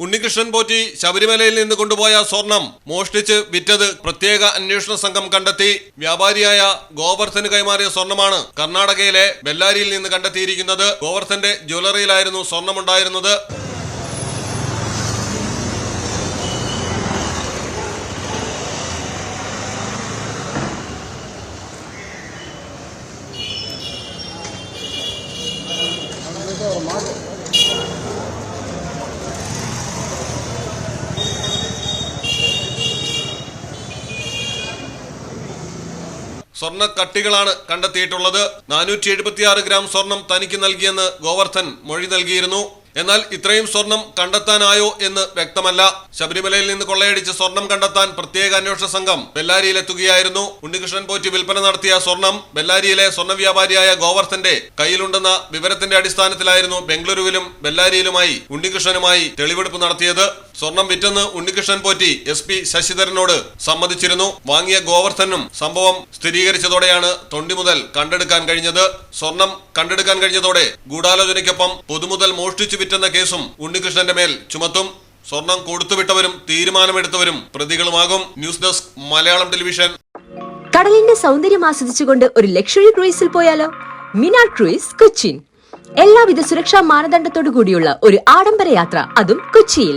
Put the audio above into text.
ഉണ്ണികൃഷ്ണൻ പോറ്റി ശബരിമലയിൽ നിന്ന് കൊണ്ടുപോയ സ്വർണം മോഷ്ടിച്ച് വിറ്റത് പ്രത്യേക അന്വേഷണ സംഘം കണ്ടെത്തി. വ്യാപാരിയായ ഗോവർദ്ധന് കൈമാറിയ സ്വർണമാണ് കർണാടകയിലെ ബെല്ലാരിയിൽ നിന്ന് കണ്ടെത്തിയിരിക്കുന്നത്. ഗോവർദ്ധന്റെ ജ്വല്ലറിയിലായിരുന്നു സ്വർണമുണ്ടായിരുന്നത്. സ്വർണ കട്ടികളാണ് കണ്ടെത്തിയിട്ടുള്ളത്. നാനൂറ്റി എഴുപത്തിയാറ് ഗ്രാം സ്വർണം തനിക്ക് നൽകിയെന്ന് ഗോവർദ്ധൻ മൊഴി നൽകിയിരുന്നു. എന്നാൽ ഇത്രയും സ്വർണം കണ്ടെത്താനായോ എന്ന് വ്യക്തമല്ല. ശബരിമലയിൽ നിന്ന് കൊള്ളയടിച്ച് സ്വർണം കണ്ടെത്താൻ പ്രത്യേക അന്വേഷണ സംഘം ബെല്ലാരിയിലെത്തുകയായിരുന്നു. ഉണ്ണികൃഷ്ണൻ പോറ്റി വിൽപ്പന നടത്തിയ സ്വർണം ബെല്ലാരിയിലെ സ്വർണ വ്യാപാരിയായ ഗോവർദ്ധന്റെ കയ്യിലുണ്ടെന്ന വിവരത്തിന്റെ അടിസ്ഥാനത്തിലായിരുന്നു ബംഗളൂരുവിലും ബെല്ലാരിയിലുമായി ഉണ്ണികൃഷ്ണനുമായി തെളിവെടുപ്പ് നടത്തിയത്. സ്വർണം വിറ്റെന്ന് ഉണ്ണികൃഷ്ണൻ പോറ്റി എസ് പി ശശിധരനോട് സമ്മതിച്ചിരുന്നു. വാങ്ങിയ ഗോവർദ്ധനും സംഭവം സ്ഥിരീകരിച്ചതോടെയാണ് തൊണ്ടി മുതൽ കണ്ടെടുക്കാൻ കഴിഞ്ഞത്. സ്വർണം കണ്ടെടുക്കാൻ കഴിഞ്ഞതോടെ ഗൂഢാലോചനയ്ക്കൊപ്പം പൊതുമുതൽ മോഷ്ടിച്ചു വിറ്റെന്ന കേസും ഉണ്ണികൃഷ്ണന്റെ മേൽ ചുമത്തും. സ്വർണം കൊടുത്തുവിട്ടവരും തീരുമാനമെടുത്തവരും പ്രതികളുമാകും. News desk Malayalam television. കടലിന്റെ സൗന്ദര്യം ആസ്വദിച്ചുകൊണ്ട് ഒരു ലക്ഷറി ക്രൂയിസിൽ പോയാലോ? മിനാർ ക്രൂയിസ് കൊച്ചിൻ. എല്ലാവിധ സുരക്ഷാ മാനദണ്ഡത്തോടു കൂടിയുള്ള ഒരു ആഡംബര യാത്ര അതും കൊച്ചിയിൽ.